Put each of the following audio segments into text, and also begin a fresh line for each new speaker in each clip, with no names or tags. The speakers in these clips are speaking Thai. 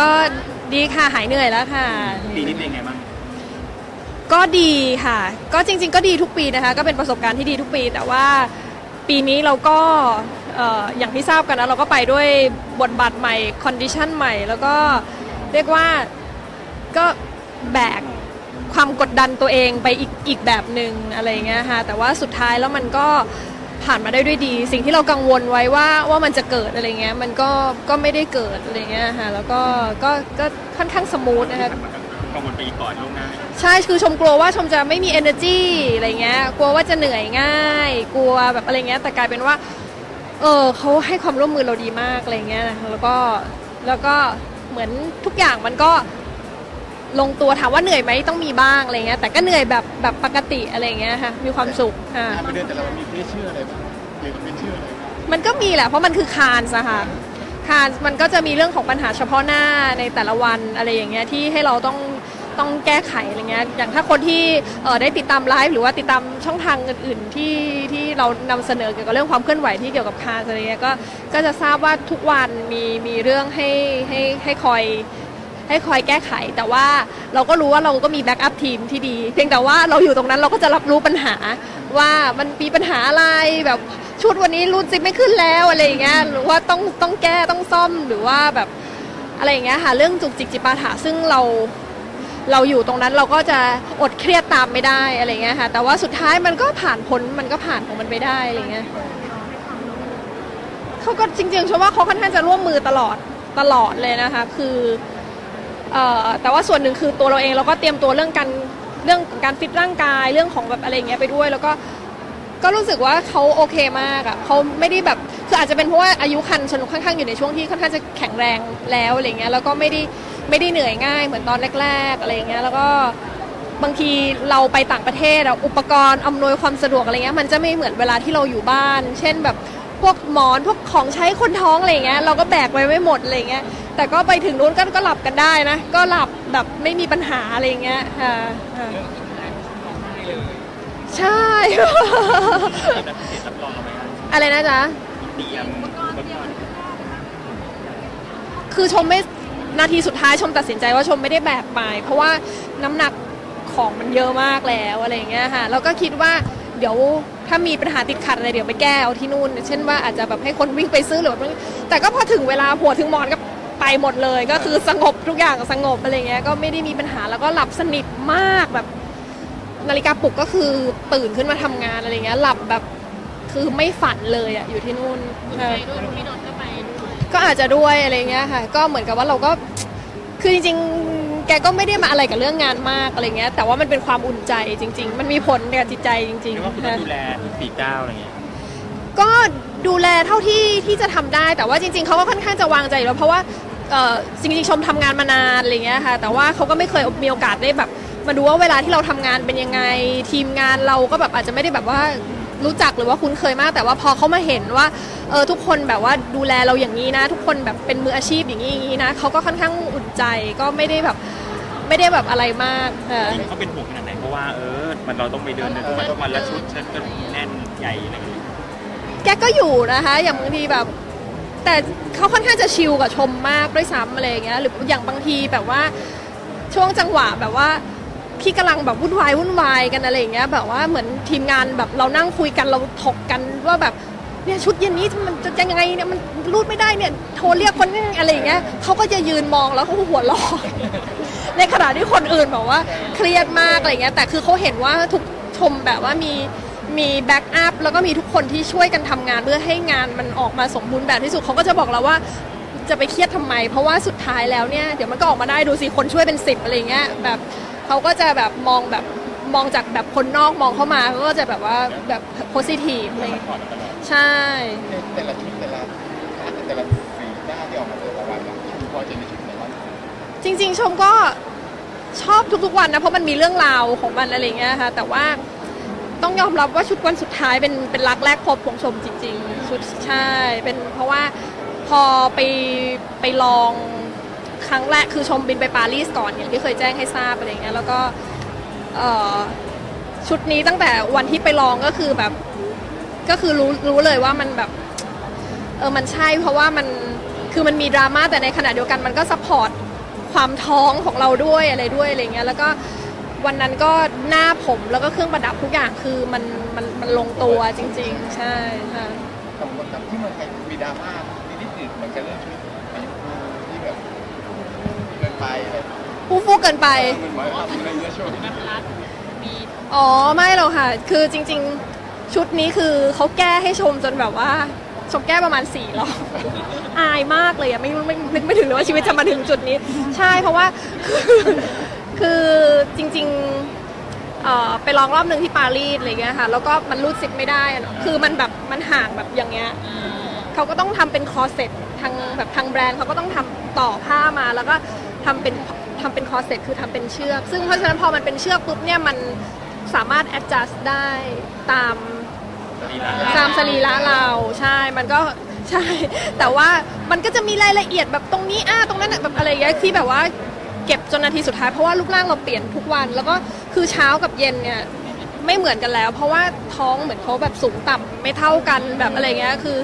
ก็ดีค่ะหายเหนื่อยแล้วค่ะ
ปีนี้เป็นยังไงบ้าง
ก็ดีค่ะ ก็จริง ๆ ก็ดีทุกปีนะคะ ก็เป็นประสบการณ์ที่ดีทุกปี แต่ว่าปีนี้เราก็เอ่ออย่างที่ทราบกันนะเราก็ไปด้วยบทบาทใหม่คอนดิชันใหม่ แล้วก็เรียกว่าก็แบกความกดดันตัวเองไปอีกอีกแบบหนึ่งอะไรอย่างเงี้ยค่ะแต่ว่าสุดท้ายแล้วมันก็ ผ่านมาได้ด้วยดี สิ่งที่เรากังวลไว้ว่าว่ามันจะเกิดอะไรเงี้ยมันก็ก็ไม่ได้เกิดอะไรเงี้ยค่ะแล้วก็ก็ก็ค่อนข้างสมูทนะคะ
กังวลไปอีกก่อนล่วงหน้า
ใช่คือชมกลัวว่าชมจะไม่มี energy อะไรเงี้ยกลัวว่าจะเหนื่อยง่าย กลัวแบบอะไรเงี้ยแต่กลายเป็นว่าเออเขาให้ความร่วมมือเราดีมากอะไรเงี้ยแล้วก็แล้วก็เหมือนทุกอย่างมันก็ ลงตัวถามว่าเหนื่อยไหมต้องมีบ้างอะไรเงี้ยแต่ก็เหนื่อยแบบแบบปกติอะไรเงี้ยค่ะมีความสุขค่ะ
งานไปเดินแต่ละวันมีเพศเชื่ออะไรบ้างหรือมันเป็นเชื่ออะไรบ้าง
มันก็มีแหละเพราะมันคือคานสค่ะคานมันก็จะมีเรื่องของปัญหาเฉพาะหน้าในแต่ละวันอะไรอย่างเงี้ยที่ให้เราต้องต้องแก้ไขอะไรเงี้ยอย่างถ้าคนที่เอ่อได้ติดตามไลฟ์หรือว่าติดตามช่องทางอื่นๆที่ที่เรานำเสนอเกี่ยวกับเรื่องความเคลื่อนไหวที่เกี่ยวกับคานอะไรเงี้ยก็ก็จะทราบว่าทุกวันมีมีเรื่องให้ให้ให้คอย ให้คอยแก้ไข แต่ว่าเราก็รู้ว่าเราก็มีแบ็กอัพทีมที่ดี เพียงแต่ว่าเราอยู่ตรงนั้นเราก็จะรับรู้ปัญหาว่ามันมีปัญหาอะไรแบบชุดวันนี้รูดซิปไม่ขึ้นแล้วอะไรอย่างเงี้ยหรือว่าต้องต้องแก้ต้องซ่อมหรือว่าแบบอะไรอย่างเงี้ยค่ะเรื่องจุกจิกจิปาถะซึ่งเราเราอยู่ตรงนั้นเราก็จะอดเครียดตามไม่ได้อะไรเงี้ยค่ะ แต่ว่าสุดท้ายมันก็ผ่านพ้นมันก็ผ่านของมันไปได้อะไรเงี้ยเขาก็จริงๆชมว่าเขาค่อนข้างจะร่วมมือตลอดตลอดเลยนะคะ คือ แต่ว่าส่วนหนึ่งคือตัวเราเองเราก็เตรียมตัวเรื่องการเรื่องการฟิตร่างกายเรื่องของแบบอะไรอย่างเงี้ยไปด้วย แล้วก็ก็รู้สึกว่าเขาโอเคมากอะเขาไม่ได้แบบคืออาจจะเป็นเพราะว่าอายุคันชนค่อนข้างอยู่ในช่วงที่ค่อนข้างจะแข็งแรงแล้วอะไรเงี้ยแล้วก็ไม่ได้ไม่ได้เหนื่อยง่ายเหมือนตอนแรก ๆอะไรเงี้ยแล้วก็บางทีเราไปต่างประเทศอุปกรณ์อำนวยความสะดวกอะไรเงี้ยมันจะไม่เหมือนเวลาที่เราอยู่บ้าน เช่นแบบ พวกหมอนพวกของใช้คนท้องอะไรเงี้ยเราก็แบกไว้ไม่หมดอะไรเงี้ยแต่ก็ไปถึงนู้นก็ก็หลับกันได้นะ ก็หลับแบบไม่มีปัญหาอะไรเงี้ยค่ะค่ะใช่
แต่พิเศษรับรองเอาไว้ครับ
อะไรนะจ๊ะ
เตรียมอุปกรณ์
คือชมไม่นาทีสุดท้ายชมตัดสินใจว่าชมไม่ได้แบกไป เพราะว่าน้ำหนักของมันเยอะมากแล้วอะไรอย่างเงี้ยค่ะแล้วก็คิดว่าเดี๋ยว ถ้ามีปัญหาติดขัดอะไรเดี๋ยวไปแก้เอาที่นู่น เช่นว่าอาจจะแบบให้คนวิ่งไปซื้อหรือแบบแต่ก็พอถึงเวลาหัวถึงหมอนก็ไปหมดเลย ก็คือสงบทุกอย่างสงบอะไรเงี้ยก็ไม่ได้มีปัญหาแล้วก็หลับสนิทมากแบบ นาฬิกาปลุกก็คือตื่นขึ้นมาทำงานอะไรเงี้ยหลับแบบคือไม่ฝันเลยอะอยู่ที่นู่นค่ะก็อาจจะด้วยอะไรเงี้ยค่ะ ก็เหมือนกับว่าเราก็คือจริงๆ แกก็ไม่ได้มาอะไรกับเรื่องงานมากอะไรเงี้ย แต่ว่ามันเป็นความอุ่นใจจริง ๆ มันมีผลกับจิตใจจริง
เรียกว่าคุณ
ๆ
ต้อง
ค่ะ
ดูแลทุกปีก้าวอะไรอย่างเงี้ย
ก็ดูแลเท่าที่ที่จะทำได้ แต่ว่าจริง ๆเขาก็ค่อนข้างจะวางใจอยู่แล้วเพราะว่าเอ่อจริงๆชมทำงานมานานอะไรเงี้ยค่ะ แต่ว่าเขาก็ไม่เคยมีโอกาสได้แบบ มาดูว่าเวลาที่เราทำงานเป็นยังไงทีมงานเราก็แบบอาจจะไม่ได้แบบว่ารู้จักหรือว่าคุ้นเคยมาก แต่ว่าพอเขามาเห็นว่าเออทุกคนแบบว่าดูแลเราอย่างนี้นะ ทุกคนแบบเป็นมืออาชีพอย่างนี้อย่างนี้นะเขาก็ค่อนข้างอุ่นใจก็ไม่ได้แบบ ไม่ได้แบบอะไรมากค่ะ
จริงเขาเป็นห่วงขนาดไหนเพราะว่าเออมันเราต้องไปเดินทุกวันทุกวันและชุดฉันก็แน่นใหญ่อะไรอย่างเงี้ย
แกก็อยู่นะคะ อย่างบางทีแบบ แต่เขาค่อนข้างจะชิลกับชมมากด้วยซ้ำอะไรอย่างเงี้ยหรืออย่างบางทีแบบว่าช่วงจังหวะแบบว่าพี่กำลังแบบวุ่นวายวุ่นวายกันอะไรอย่างเงี้ยแบบว่าเหมือนทีมงานแบบเรานั่งคุยกันเราถกกันว่าแบบเนี่ยชุดเย็นนี้มันจะยังไงเนี่ยมันรูดไม่ได้เนี่ยโทรเรียกคนนี้อะไรอย่างเงี้ยเขาก็จะยืนมองแล้วเขาก็หัวเราะ ในขณะที่คนอื่นแบบว่าเครียดมากอะไรเงี้ยแต่คือเขาเห็นว่าทุกชมแบบว่ามีมีแบ็กอัพแล้วก็มีทุกคนที่ช่วยกันทำงานเพื่อให้งานมันออกมาสมบูรณ์แบบที่สุดเขาก็จะบอกเราว่าจะไปเครียดทำไม เพราะว่าสุดท้ายแล้วเนี่ยเดี๋ยวมันก็ออกมาได้ดูสิคนช่วยเป็นสิบอะไรเงี้ยแบบเขาก็จะแบบมองแบบมองจากแบบคนนอกมองเข้ามาเขาก็จะแบบว่าแบบโพสิทีฟอะไรเงี้ยใช่
ในแต่ละชุดแต่ละแต่ละสีหน้าที่ออกมาแต่ละวันนะคุณพอจะมีชุดไหนบ้าง
จริง ๆ ชมก็ชอบทุกๆวันนะเพราะมันมีเรื่องราวของมันอะไรเงี้ยค่ะ แต่ว่าต้องยอมรับว่าชุดวันสุดท้ายเป็นเป็นรักแรกพบของชมจริง ๆ ชุดใช่เป็นเพราะว่าพอไปไปลองครั้งแรกคือชมบินไปปารีสก่อนอย่างที่เคยแจ้งให้ทราบอะไรเงี้ยแล้วก็ชุดนี้ตั้งแต่วันที่ไปลองก็คือแบบก็คือรู้รู้เลยว่ามันแบบเออมันใช่เพราะว่ามันคือมันมีดราม่าแต่ในขณะเดียวกันมันก็ซัพพอร์ต ความท้องของเราด้วยอะไรด้วยอะไรเงี้ยแล้วก็วันนั้นก็หน้าผมแล้วก็เครื่องประดับทุกอย่างคือมันมันมันลงตัวจริง ๆ ใช่ค่ะ
สองคนกับที่เมืองไทยมีดราม่านิดๆอื่นมันจะเรื่องชุดอายุที่แบบเกินไปอะไร
ฟูฟูเกินไป
มันเหมือนทำอะไรเยอะช่วงนี้
อ๋อไม่หรอกค่ะ คือจริง ๆ ชุดนี้คือเขาแก้ให้ชมจนแบบว่า ชมแก้ประมาณสี่รอบอายมากเลยอะไม่ไม่นึกไม่ถึงเลยว่าชีวิตจะมาถึงจุดนี้ ใช่เพราะว่าคือคือจริงๆเอ่อไปลองรอบหนึ่งที่ปารีสอะไรเงี้ยค่ะแล้วก็มันรูดซิปไม่ได้อะเนอะคือมันแบบมันห่างแบบอย่างเงี้ยเขาก็ต้องทำเป็นคอเซ็ตทางแบบทางแบรนด์เขาก็ต้องทำต่อผ้ามาแล้วก็ทำเป็นทำเป็นคอเซ็ตคือทำเป็นเชือก ซึ่งเพราะฉะนั้นพอมันเป็นเชือกปุ๊บเนี่ยมันสามารถ adjust ได้ตาม ตามสรีระเราใช่มันก็ใช่ แต่ว่ามันก็จะมีรายละเอียดแบบตรงนี้อ่าตรงนั้นอะแบบอะไรอย่างเงี้ยที่แบบว่าเก็บจนนาทีสุดท้ายเพราะว่ารูปร่างเราเปลี่ยนทุกวัน แล้วก็คือเช้ากับเย็นเนี่ยไม่เหมือนกันแล้ว เพราะว่าท้องเหมือนเขาแบบสูงต่ำไม่เท่ากันแบบอะไรเงี้ยคือ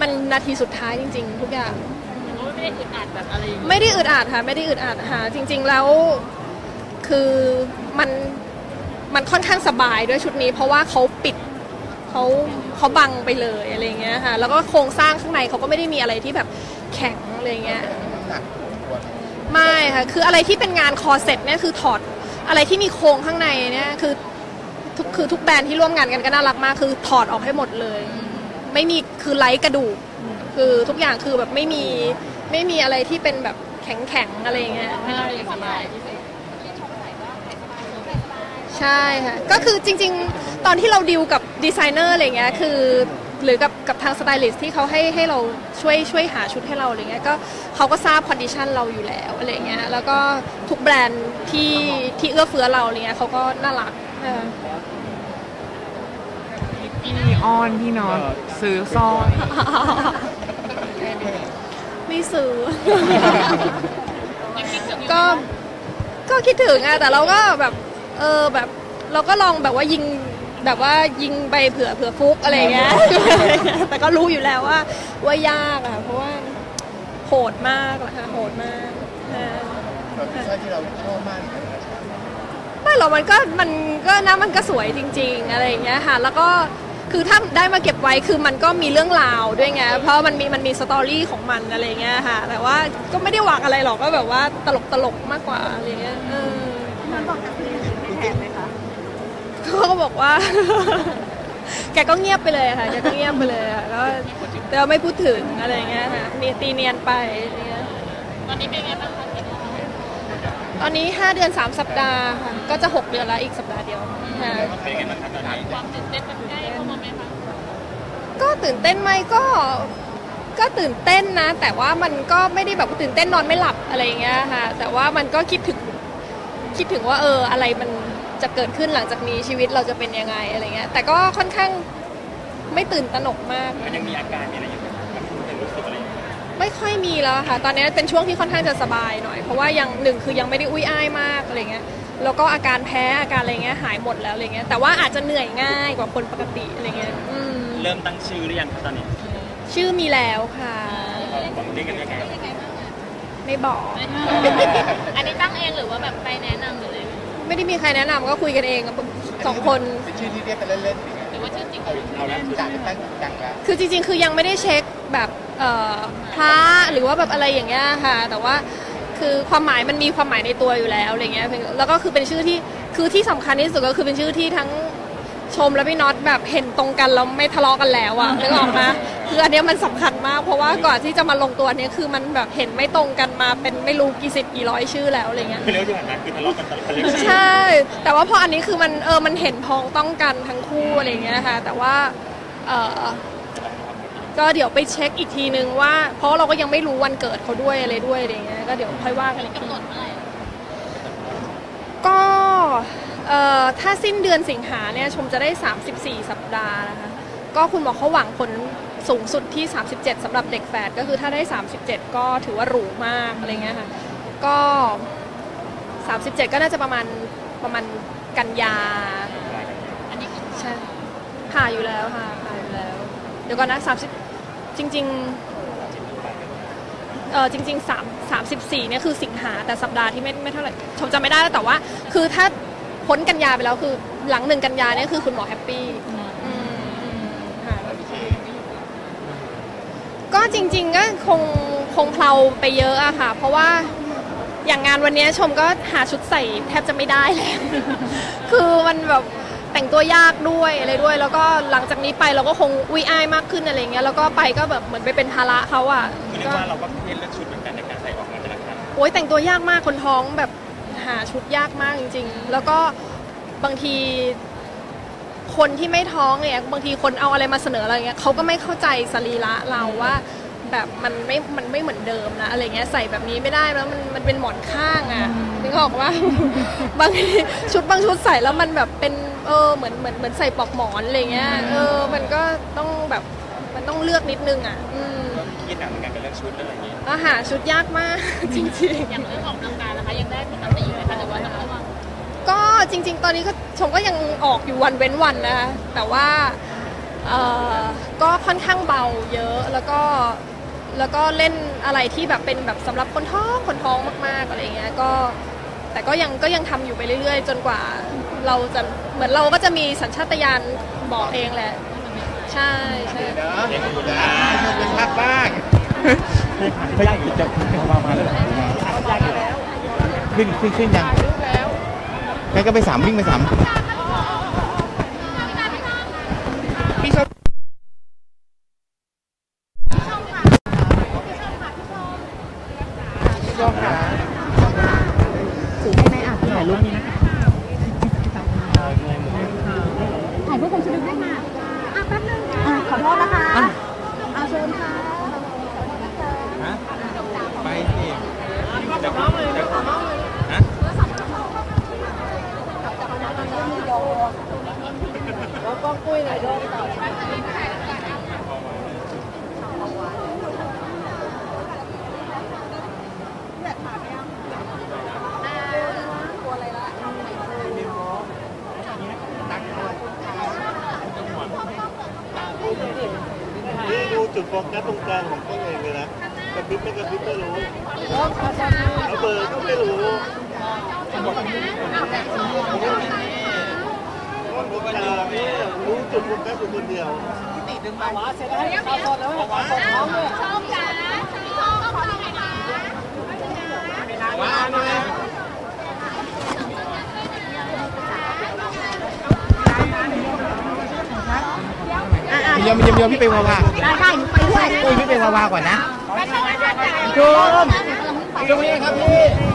มันนาทีสุดท้ายจริง ๆ ทุกอย่าง
ไม่ได้อึดอัดแบบอะไรอย่างเงี้ย
ไม่ได้อึดอัดค่ะไม่ได้อึดอัดค่ะจริง ๆแล้ว คือมันมันค่อนข้างสบายด้วยชุดนี้ เพราะว่าเขาปิด เขาเขาบังไปเลยอะไรเงี้ยค่ะ แล้วก็โครงสร้างข้างในเขาก็ไม่ได้มีอะไรที่แบบแข็งอะไรเงี้ยไม่ค่ะ คืออะไรที่เป็นงานคอเซ็ตเนี่ยคือถอดอะไรที่มีโครงข้างในเนี่ยคือทุกคือทุกแบรนด์ที่ร่วมงานกันก็น่ารักมาก คือถอดออกให้หมดเลย ไม่มีคือไร้กระดูก คือทุกอย่างคือแบบไม่มีไม่มีอะไรที่เป็นแบบแข็งแข็งๆอะไรอย่างเงี้ย
ให้เราเรียนสบาย
ใช่ค่ะ ก็คือจริงๆ ตอนที่เราดิวกับดีไซเนอร์อะไรเงี้ยคือหรือกับกับทางสไตลิสต์ที่เขาให้ให้เราช่วยช่วยหาชุดให้เราอะไรเงี้ยก็เขาก็ทราบคอนดิชันเราอยู่แล้วอะไรเงี้ยแล้วก็ทุกแบรนด์ที่ที่เอื้อเฟื้อเราอะไรเงี้ยเขาก็น่ารักเออ
พี่อ้อนพี่น็อตซื้อสร้อย
ไม่ซื้อ ก็ก็คิดถึงอะแต่เราก็แบบ เออแบบเราก็ลองแบบว่ายิงแบบว่ายิงไปเผื่อเผื่อฟุกอะไรเงี้ย แต่ก็รู้อยู่แล้วว่าว่ายากอะเพราะว่าโหดมากอะค่ะโหดมากเออ
แบบเป็นสร้อยที่เราชอบมากเลยนะ
ไม่หรอกมันก็มันก็นะมันก็สวยจริง ๆ อะไรอย่างเงี้ยค่ะ แล้วก็คือถ้าได้มาเก็บไว้คือมันก็มีเรื่องราวด้วยไงเพราะมันมีมันมีสตอรี่ของมันอะไรเงี้ยค่ะ แต่ว่าก็ไม่ได้หวังอะไรหรอกก็แบบว่าตลกตลกๆมากกว่าอะไรเงี้ยเออ
มันบอกกับพี่ไม่ แถมไหมคะ
เขาก็บอกว่า แกก็เงียบไปเลยค่ะแกก็เงียบไปเลยค่ะแล้วแต่ว่าไม่พูดถึงอะไรเงี้ยค่ะมีตีเนียนไปอะไรเงี้ย
ตอนนี้เป็นไงบ้างคะ
ตอนนี้ 5 เดือน 3 สัปดาห์ค่ะก็จะ 6 เดือนแล้วอีกสัปดาห์เดียวค่ะ
เป็นไงบ้างครับตอนนี้
ความตื่นเต้นมันใกล้เข้ามาไหมคะ
ก็ตื่นเต้นไหมก็ก็ตื่นเต้นนะ แต่ว่ามันก็ไม่ได้แบบตื่นเต้นนอนไม่หลับอะไรอย่างเงี้ยค่ะ แต่ว่ามันก็คิดถึงคิดถึงว่าเอออะไรมัน จะเกิดขึ้นหลังจากนี้ชีวิตเราจะเป็นยังไงอะไรเงี้ย แต่ก็ค่อนข้างไม่ตื่นตระหนกมาก
มันยังมีอาการมีอะไรอยู่ไหมครับยังรู้สึกอะไรอยู่ไหม
ไม่ค่อยมีแล้วค่ะ ตอนนี้เป็นช่วงที่ค่อนข้างจะสบายหน่อย เพราะว่ายังหนึ่งคือยังไม่ได้อุ้ยอ้ายมากอะไรเงี้ย แล้วก็อาการแพ้อาการอะไรเงี้ยหายหมดแล้วอะไรเงี้ย แต่ว่าอาจจะเหนื่อยง่ายกว่าคนปกติอะไรเงี้ยอืม
เริ่มตั้งชื่อหรือยังครับตอนนี้
ชื่อมีแล้วค่ะ
บอกเรียกกันยังไง
ไม่บอก
อันนี้ตั้งเองหรือว่าแบบใครแนะนำหรืออะไร
ไม่ได้มีใครแนะนำก็คุยกันเองกับสองคน
เป็นชื่อที่เรียกกันเล่นๆอย่างเงี้ย
หรือว่าชื่อจริง
เอาเอาแล้วจากเป็นตั้งดังแล้ว
คือจริงๆ คือยังไม่ได้เช็คแบบเอ่อพระหรือว่าแบบอะไรอย่างเงี้ยค่ะ แต่ว่าคือความหมายมันมีความหมายในตัวอยู่แล้วอะไรเงี้ยเพียงแล้วก็คือเป็นชื่อที่คือที่สำคัญที่สุดก็คือเป็นชื่อที่ทั้ง ชมและพี่น็อตแบบเห็นตรงกันแล้วไม่ทะเลาะกันแล้วอะนึกออกไหมคืออันเนี้ยมันสำคัญมาก เพราะว่าก่อนที่จะมาลงตัวเนี้ยคือมันแบบเห็นไม่ตรงกันมาเป็นไม่รู้กี่สิบกี่ร้อยชื่อแล้วอะไรเงี้ย
คือเรียกว่าที่ผ่านมาคือทะเลาะกันตลอดเลย
ใช่ แต่ว่าพออันนี้คือมันเออมันเห็นพ้องต้องกันทั้งคู่อะไรอย่างเงี้ยค่ะแต่ว่าเออก็เดี๋ยวไปเช็คอีกทีนึงว่า เพราะเราก็ยังไม่รู้วันเกิดเขาด้วยอะไรด้วยอะไรอย่างเงี้ยก็เดี๋ยวค่อยว่ากันอีกที
กำหนด เอ่
อถ้าสิ้นเดือนสิงหาเนี่ยชมจะได้ 34 สัปดาห์นะคะ ก็คุณหมอเขาหวังผลสูงสุดที่ 37สำหรับเด็กแฝดก็คือถ้าได้ 37 ก็ถือว่าหรูมากอะไรเงี้ยค่ะ ก็ 37 ก็น่าจะประมาณประมาณกันยา
อันนี้คือ
ใช่ผ่าอยู่แล้วค่ะผ่าอยู่แล้ว เดี๋ยวก่อนนะ30จริงๆเออจริงๆ3 34เนี่ยคือสิงหาแต่สัปดาห์ที่ไม่ไม่เท่าไหร่ชมจำไม่ได้แล้วแต่ว่า คือถ้า พ้นกันยาไปแล้วคือ หลังหนึ่งกันยาเนี่ยคือคุณหมอแฮปปี้อืมอืมค่ะก็จริง ๆ ก็คงคงเพลาไปเยอะอะค่ะ เพราะว่าอย่างงานวันนี้ชมก็หาชุดใส่แทบจะไม่ได้แล้ว คือมันแบบแต่งตัวยากด้วยอะไรด้วย แล้วก็หลังจากนี้ไปเราก็คงอุ้ยอายมากขึ้นอะไรเงี้ยแล้วก็ไปก็แบบเหมือนไปเป็นภาระเขาอะ
เรียก
ก็
ว่าเราก็เน้นเรื่องชุดเหมือนกันในการใส่ออกงานแต่ละครั้ง
โอ้ยแต่งตัวยากมากคนท้องแบบ หาชุดยากมากจริง ๆ แล้วก็บางทีคนที่ไม่ท้องเนี่ยบางทีคนเอาอะไรมาเสนออะไรเงี้ยเขาก็ไม่เข้าใจสรีระเราว่าแบบมันไม่ มันไม่เหมือนเดิมนะอะไรเงี้ยใส่แบบนี้ไม่ได้แล้วมันมันเป็นหมอนข้างอะ่ะนึกออกว่า บางทีชุดบางชุดใส่แล้วมันแบบเป็นเออเหมือนเหมือนเหมือนใส่ปลอกหมอนอะไรเงี้ยเออมันก็ต้องแบบมันต้องเลือกนิดนึงอะอืม
คิดหนักเหมือนกันกับเรื่องชุดอะไรอย่างเงี้ย
อาหาชุดยากมากจริง
อย่างเรื่องออกกำลังกายนะคะยังได้ปกติ
ก็จริง ๆ ตอนนี้ก็ชมก็ยังออกอยู่วันเว้นวันนะคะแต่ว่าเออก็ค่อนข้างเบาเยอะแล้วก็แล้วก็เล่นอะไรที่แบบเป็นแบบสำหรับคนท้องคนท้องมาก ๆอะไรเงี้ยก็แต่ก็ยังก็ยังทำอยู่ไปเรื่อย ๆ จนกว่าเราจะเหมือนเราก็จะมีสัญชาตญาณบอกเองแหละ ใช่ใช่
เนาะเป็นภาคบ้าง
ไม่ได้จะมามาแล้วขึ้นขึ้นขึ้นยัง งั้นก็ไปสามวิ่งไปสามพี่ชอบพี่ชอบค่ะ
ถ่ายรูปเป็นชุดได้ค่ะอะแป๊บนึงอะขอโทษนะคะเอาเชิญค่ะ
ไปสิ
แล้วก็คุยหน่อยด้วย
นี่ดูจุด โฟกัสตรงกลางของตัวเองเลยนะกระพริบไม่กระพริบไม่รู้เอาเบอร์ก็ไม่รู้ต้องดูตาเนี่รู้จุดโฟกัสอยู่คนเดียว
พี่ยอมพี่ย อมพี่ไปวาวา
ได้ได้หนูไปด้วย
อุ้ยพี่ไปวาวาก่อนนะชมชมนี่ครับพี่